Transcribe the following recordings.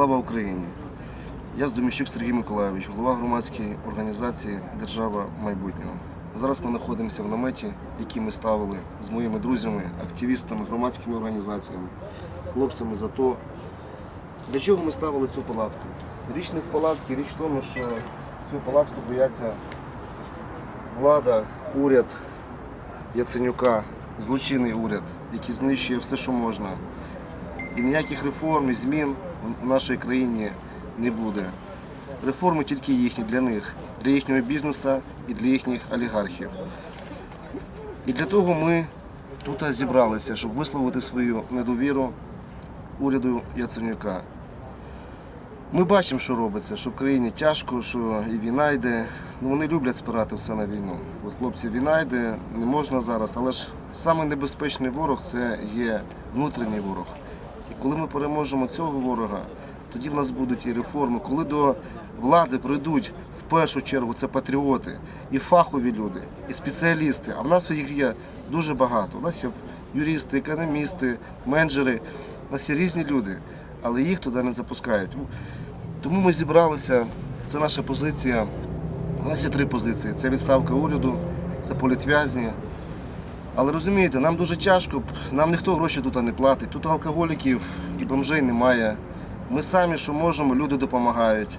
Слава Україні! Я Здоміщук Сергій Миколайович, голова громадської організації Держава майбутнього. Зараз ми знаходимося в наметі, який ми ставили з моїми друзями, активістами, громадськими організаціями, хлопцями за то. Для чого ми ставили цю палатку? Річ не в палатці, річ в тому, що цю палатку бояться влада, уряд Яценюка, злочинний уряд, який знищує все, що можна. І ніяких реформ і змін в нашій країні не буде. Реформи тільки їхні для них, для їхнього бізнесу і для їхніх олігархів. І для того ми тут зібралися, щоб висловити свою недовіру уряду Яценюка. Ми бачимо, що робиться, що в країні тяжко, що і війна йде. Ну, вони люблять спирати все на війну. От хлопці, війна йде, не можна зараз, але ж саме ворог це є внутрішній ворог. Коли ми переможемо цього ворога, тоді в нас будуть і реформи. Коли до влади прийдуть в першу чергу це патріоти, і фахові люди, і спеціалісти. А в нас їх є дуже багато. У нас є юристи, економісти, менеджери, у нас є різні люди, але їх туди не запускають. Тому ми зібралися. Це наша позиція. У нас є три позиції: це відставка уряду, це політв'язні. Але розумієте, нам дуже тяжко, нам ніхто гроші тут не платить. Тут алкоголіків і бомжей немає. Ми самі, що можемо, люди допомагають.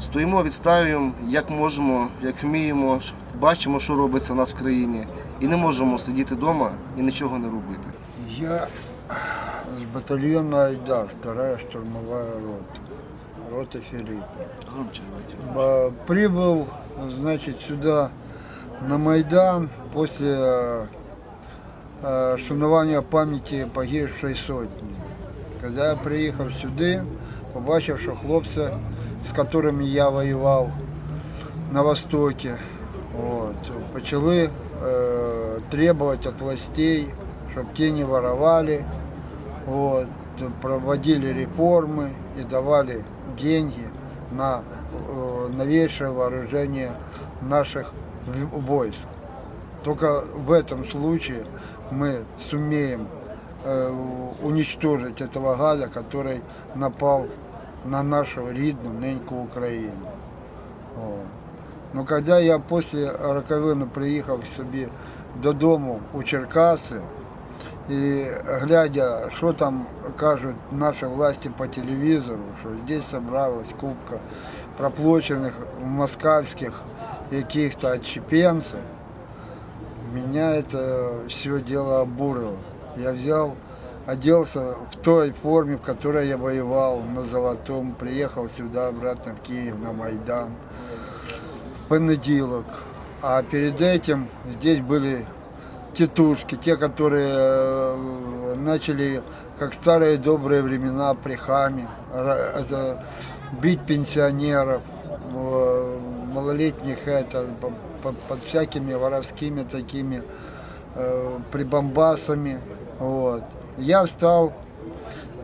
Стоїмо, відставимо, як можемо, як вміємо, бачимо, що робиться у нас в країні. І не можемо сидіти вдома і нічого не робити. Я с батальона Айдар, вторая штурмовая рота, рота Филиппа. Громче давайте. Ба- Прибыл, значит, сюда на Майдан после э, э, шанування памяти погибшей сотни. Когда я приїхав сюди, побачив, що хлопці, з которыми я воював на Востокі, от, почали э, требовать от властей, щоб ті не воровали, вот, проводили реформы и давали деньги на э, новейшее вооружение наших в- войск. Только в этом случае мы сумеем э, уничтожить этого гада, который напал на нашу рідну неньку Україну. От. Но когда я после роковини приїхав собі додому у Черкаси, і глядя, що там кажуть наші власті по телевізору, що здесь собралась кубка проплачених москальських яких-то отщепенцев, меня это все дело обурило. Я взял, оделся в той форме, в которой я воевал, на Золотом, приехал сюда, обратно в Киев, на Майдан, в понедельник. А перед этим здесь были тетушки, те, которые э, начали, как старые добрые времена, прихами, ра- это, бить пенсионеров, малолетних, это, по- по- под всякими воровскими такими э, прибамбасами. Вот. Я встал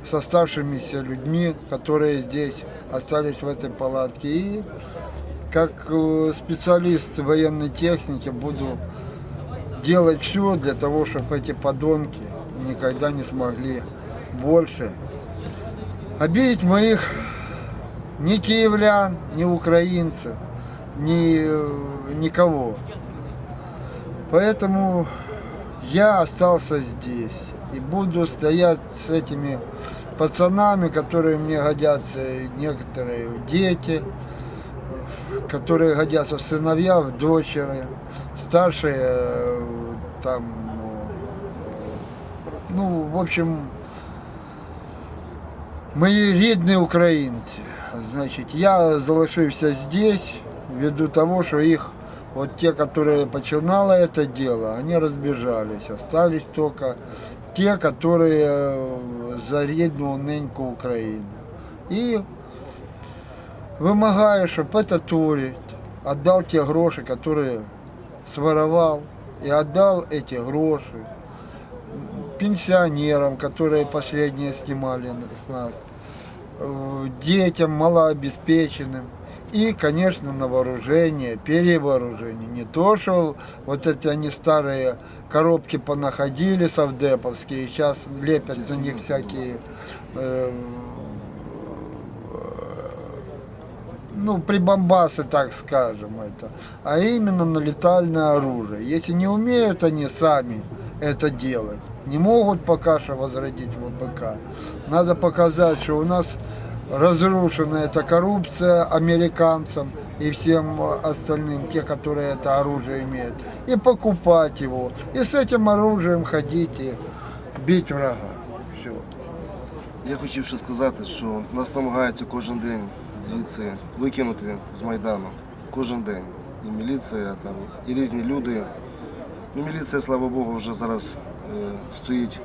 с оставшимися людьми, которые здесь остались в этой палатке. И как э, специалист военной техники буду делать все для того, чтобы эти подонки никогда не смогли больше обидеть моих ни киевлян, ни украинцев, ни э, никого. Поэтому я остался здесь и буду стоять с этими пацанами, которые мне годятся, и некоторые дети, которые годятся в сыновья, в дочери, старшие э, там, э, ну, в общем, мої рідні українці. Значить, я залишився здесь ввиду того, що їх, вот те, которые починали это дело, они разбежались. Остались только те, которые э, за рідну неньку Україну. І вимагаю, щоб этот уряд отдал те гроши, которые своровал, и отдал эти гроши пенсионерам, которые последние снимали с нас, э, детям малообеспеченным И, конечно, на вооружение, перевооружение. Не то, что вот эти они старые коробки понаходили совдеповские, сейчас лепят сейчас на них всякие, э, ну, прибамбасы, так скажем, это. А именно на летальное оружие. Если не умеют они сами это делать, не могут пока что возродить ВПК, надо показать, что у нас разрушена эта коррупция американцам и всем остальным, те, которые это оружие имеют, и покупать его, и с этим оружием ходить и бить врага. Все. Я хотів ще сказати, що нас намагаються кожен день звідси викинути з Майдану. Кожен день. І міліція, там, і різні люди. Ну, міліція, слава Богу, вже зараз е, стоїть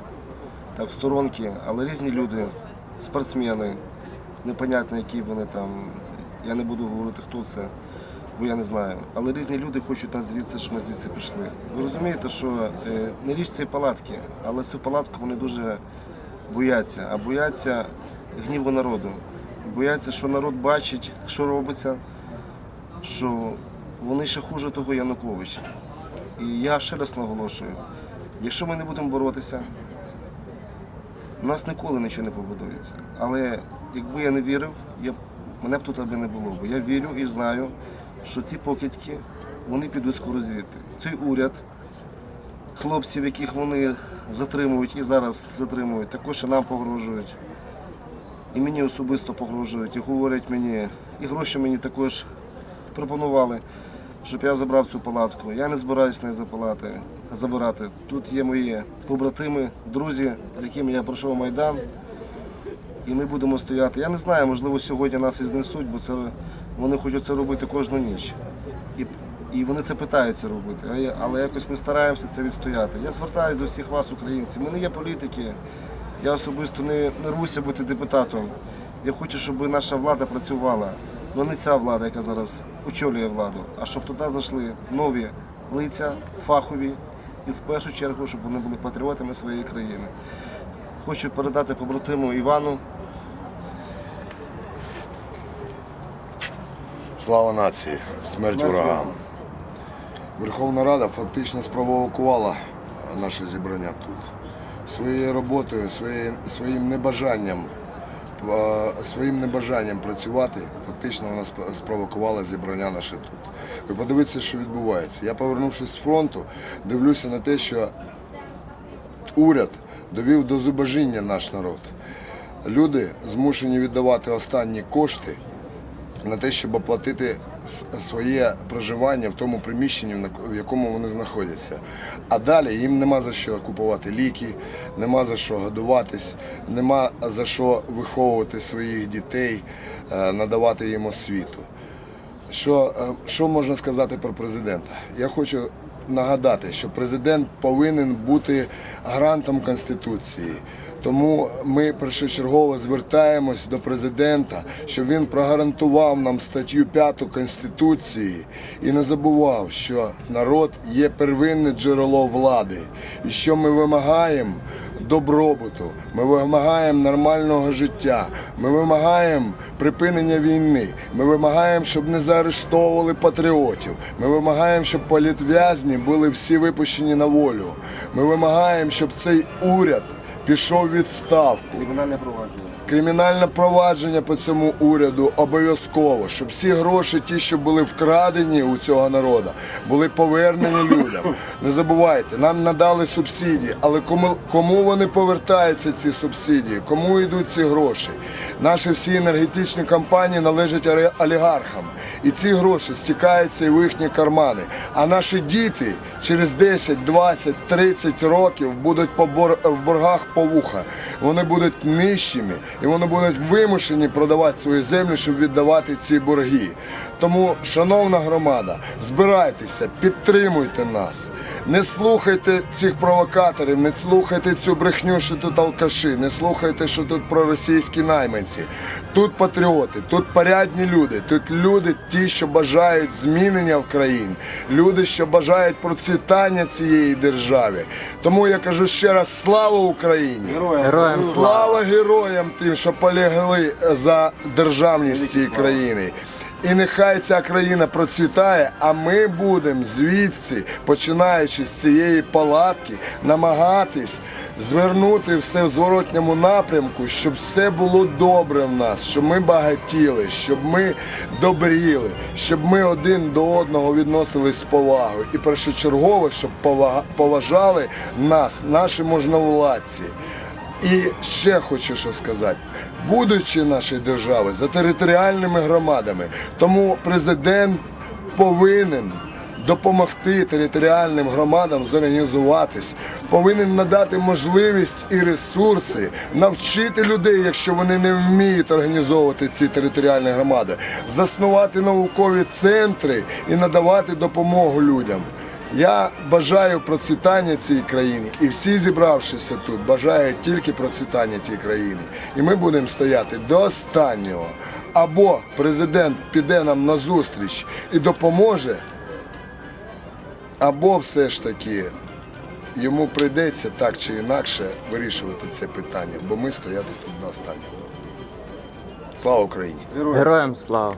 так в сторонки, але різні люди, спортсмени, Непонятно, які вони там. Я не буду говорити, хто це, бо я не знаю. Але різні люди хочуть нас звідси, щоб ми звідси пішли. Ви розумієте, що е, не річ цієї палатки, але цю палатку вони дуже бояться, а бояться гніву народу. Бояться, що народ бачить, що робиться, що вони ще хуже того Януковича. І я ще раз наголошую, якщо ми не будемо боротися, у нас ніколи нічого не побудується. Але якби я не вірив, я, мене б тут аби не було. Бо я вірю і знаю, що ці покидьки вони підуть скоро звідти. Цей уряд, хлопців, яких вони затримують і зараз затримують, також і нам погрожують. І мені особисто погрожують, і говорять мені, і гроші мені також пропонували, щоб я забрав цю палатку. Я не збираюсь неї запалати, забирати. Тут є мої побратими, друзі, з якими я пройшов Майдан. І ми будемо стояти. Я не знаю, можливо, сьогодні нас і знесуть, бо це вони хочуть це робити кожну ніч. І, і вони це питаються робити. Але якось ми стараємося це відстояти. Я звертаюся до всіх вас, українців. Ми не є політики. Я особисто не, не рвуся бути депутатом. Я хочу, щоб наша влада працювала. Ну не ця влада, яка зараз очолює владу, а щоб туди зайшли нові лиця, фахові, і в першу чергу, щоб вони були патріотами своєї країни. Хочу передати побратиму Івану. Слава нації, смерть ворогам. Верховна Рада фактично спровокувала наше зібрання тут. Своєю роботою, своїм небажанням, своїм небажанням працювати, фактично вона спровокувала зібрання наше тут. Ви подивіться, що відбувається. Я, повернувшись з фронту, дивлюся на те, що уряд довів до зубожіння наш народ. Люди змушені віддавати останні кошти на те, щоб оплатити своє проживання в тому приміщенні, в якому вони знаходяться. А далі їм нема за що купувати ліки, нема за що годуватись, нема за що виховувати своїх дітей, е, надавати їм освіту. Що, е, що можна сказати про президента? Я хочу нагадати, що президент повинен бути гарантом Конституції. Тому ми першочергово звертаємось до президента, щоб він прогарантував нам статтю 5 Конституції і не забував, що народ є первинне джерело влади, і що ми вимагаємо добробуту, ми вимагаємо нормального життя, ми вимагаємо припинення війни, ми вимагаємо, щоб не заарештовували патріотів, ми вимагаємо, щоб політв'язні були всі випущені на волю. Ми вимагаємо, щоб цей уряд пішов відставку. Кримінальне провадження. Кримінальне провадження по цьому уряду обов'язково, щоб всі гроші, ті, що були вкрадені у цього народу, були повернені людям. Не забувайте, нам надали субсидії, але кому, кому вони повертаються ці субсидії, кому йдуть ці гроші? Наші всі енергетичні компанії належать олігархам. І ці гроші стікаються і в їхні кармани. А наші діти через 10, 20, 30 років будуть в боргах по вуха. Вони будуть нижчими і вони будуть вимушені продавати свої землі, щоб віддавати ці борги. Тому, шановна громада, збирайтеся, підтримуйте нас. Не слухайте цих провокаторів, не слухайте цю брехню, що тут алкаші, не слухайте, що тут проросійські найманці. Тут патріоти, тут порядні люди, тут люди, ті, що бажають змінення в країні, люди, що бажають процвітання цієї держави. Тому я кажу ще раз: слава Україні! Героям Слава. Героям тим, що полягли за державність цієї країни. І нехай ця країна процвітає, а ми будемо звідси, починаючи з цієї палатки, намагатись звернути все в зворотньому напрямку, щоб все було добре в нас, щоб ми багатіли, щоб ми добріли, щоб ми один до одного відносились з повагою. І першочергово, щоб поважали нас, наші можновладці. І ще хочу що сказати. Будучи нашої держави за територіальними громадами, тому президент повинен допомогти територіальним громадам зорганізуватись, повинен надати можливість і ресурси, навчити людей, якщо вони не вміють організовувати ці територіальні громади, заснувати наукові центри і надавати допомогу людям. Я бажаю процвітання цій країні, і всі зібравшися тут бажають тільки процвітання тій країні. І ми будемо стояти до останнього. Або президент піде нам на зустріч і допоможе, або все ж таки йому прийдеться так чи інакше вирішувати це питання, бо ми стояти тут до останнього. Слава Україні! Героям слава!